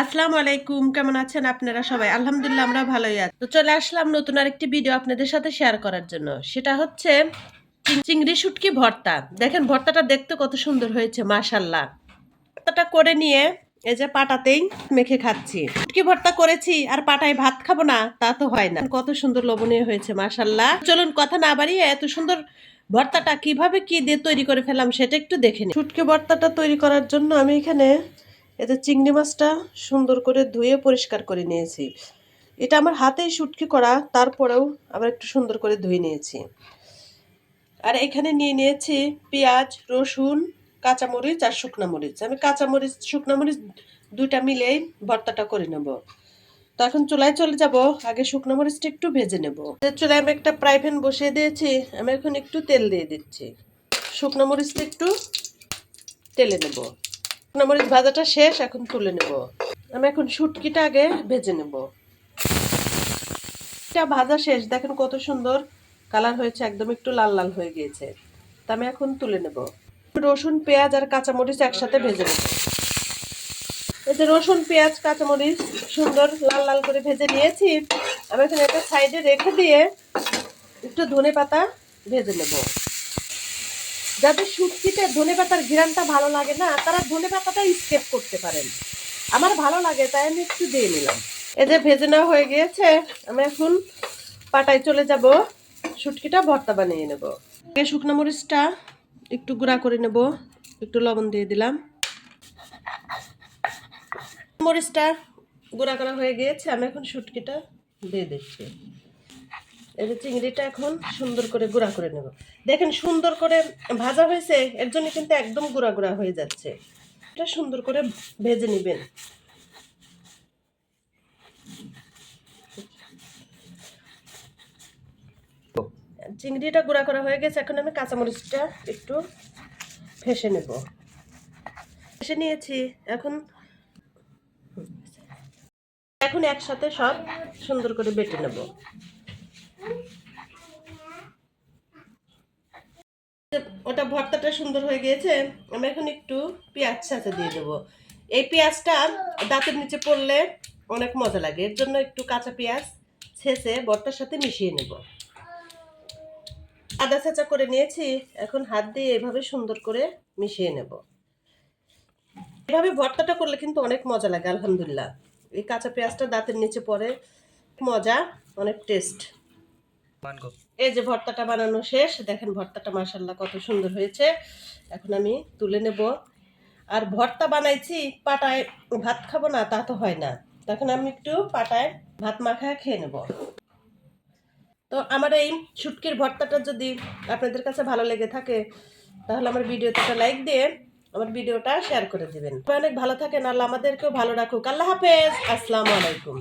আসসালামু আলাইকুম, কেমন আছেন আপনারা সবাই? আলহামদুলিল্লাহ, আমরা ভালোই আছি। তো চলে আসলাম নতুন আরেকটি ভিডিও আপনাদের সাথে শেয়ার করার জন্য। সেটা হচ্ছে চিংড়ি শুটকি ভর্তা। দেখেন, ভর্তাটা দেখতে কত সুন্দর হয়েছে মাশাল্লাহ ভর্তাটা করে নিয়ে এই যে পাটাতেই মেখে খাচ্ছি। শুটকি ভর্তা করেছি, আর পাটায় ভাত খাব না, তা তো হয় না। কত সুন্দর লবণীয় হয়েছে মাশাল্লাহ চলুন, কথা না বাড়িয়ে এত সুন্দর ভর্তাটা কীভাবে কি দিয়ে তৈরি করে ফেলাম সেটা একটু দেখে শুটকি ভর্তাটা তৈরি করার জন্য আমি এখানে এতে চিংড়ি মাছটা সুন্দর করে ধুয়ে পরিষ্কার করে নিয়েছি। এটা আমার হাতেই শুটকি করা, তারপরেও আবার একটু সুন্দর করে ধুয়ে নিয়েছি। আর এখানে নিয়ে নিয়েছি পেঁয়াজ, রসুন, কাঁচামরিচ আর শুকনা মরিচ। আমি কাঁচামরিচ, শুকনা মরিচ দুইটা মিলেই ভর্তাটা করে নেব। তো এখন চুলায় চলে যাব, আগে শুকনো মরিচটা একটু ভেজে নেব। চুলায় আমি একটা ফ্রাই প্যান বসিয়ে দিয়েছি, আমি এখন একটু তেল দিয়ে দিচ্ছি। শুকনো মরিচটা একটু তেলে নেব। মরিচ ভাজাটা শেষ, এখন তুলে নেব। আমি এখন শুটকিটা আগে ভেজে নেব। এটা ভাজা শেষ, দেখেন কত সুন্দর কালার হয়েছে, একদম একটু লাল লাল হয়ে গিয়েছে। তা আমি এখন তুলে নেব। রসুন, পেঁয়াজ আর কাঁচামরিচ একসাথে ভেজে নেব। যে রসুন, পেঁয়াজ, কাঁচামরিচ সুন্দর লাল লাল করে ভেজে নিয়েছি। আমি এখানে একটা সাইডে রেখে দিয়ে একটু ধনে পাতা ভেজে নেব। যাদের শুটকিতে ধনে পাতার ঘিরানটা ভালো লাগে না, তারা ধনে পাতাটা স্কেপ করতে পারেন। আমার ভালো লাগে, তাই আমি একটু দিয়ে নিলাম। এই যে ভেজে নেওয়া হয়ে গিয়েছে, আমি এখন পাটায় চলে যাব। শুটকিটা ভর্তা বানিয়ে নেব। শুকনো মরিচটা একটু গুঁড়া করে নেব, একটু লবণ দিয়ে দিলাম। মরিচটা গুঁড়া করা হয়ে গিয়েছে, আমি এখন শুটকিটা দিয়ে দিচ্ছি। এই যে চিংড়িটা এখন সুন্দর করে গুঁড়া করে নেব। দেখেন সুন্দর করে ভাজা হয়েছে, এর জন্য কিন্তু একদম গুঁড়া গুঁড়া হয়ে যাচ্ছে। এটা সুন্দর করে ভেজে নেবেন। চিংড়িটা গুঁড়া করা হয়ে গেছে, এখন আমি কাঁচামরিচটা একটু ফেসে নেব। ফেসে নিয়েছি, এখন এখন একসাথে সব সুন্দর করে বেটে নেব। ওটা ভর্তাটা সুন্দর হয়ে গিয়েছে। আমি এখন একটু পেঁয়াজ সাথে দিয়ে দেবো। এই পেঁয়াজটা দাঁতের নিচে পড়লে অনেক মজা লাগে। এর জন্য একটু কাঁচা পেঁয়াজ ছেঁচে ভর্তার সাথে মিশিয়ে নেব। আদা ছেঁচা করে নিয়েছি। এখন হাত দিয়ে এভাবে সুন্দর করে মিশিয়ে নেব। এভাবে ভর্তাটা করলে কিন্তু অনেক মজা লাগে, আলহামদুলিল্লাহ। এই কাঁচা পেঁয়াজটা দাঁতের নিচে পড়ে, মজা, অনেক টেস্ট। এই যে ভর্তাটা বানানো শেষ, দেখেন ভর্তাটা মাসাল্লাহ কত সুন্দর হয়েছে। এখন আমি তুলে নেব। আর ভর্তা বানাইছি, পাটায় ভাত খাব না, তা তো হয় না। তখন আমি একটু পাটায় ভাত মাখায় খেয়ে নেব। তো আমার এই শুটকির ভর্তাটা যদি আপনাদের কাছে ভালো লেগে থাকে, তাহলে আমার ভিডিওতে একটা লাইক দিয়ে আমার ভিডিওটা শেয়ার করে দিবেন। অনেক ভালো থাকেন, আল্লাহ আমাদেরকেও ভালো রাখুক। আল্লাহ হাফেজ। আসসালামু আলাইকুম।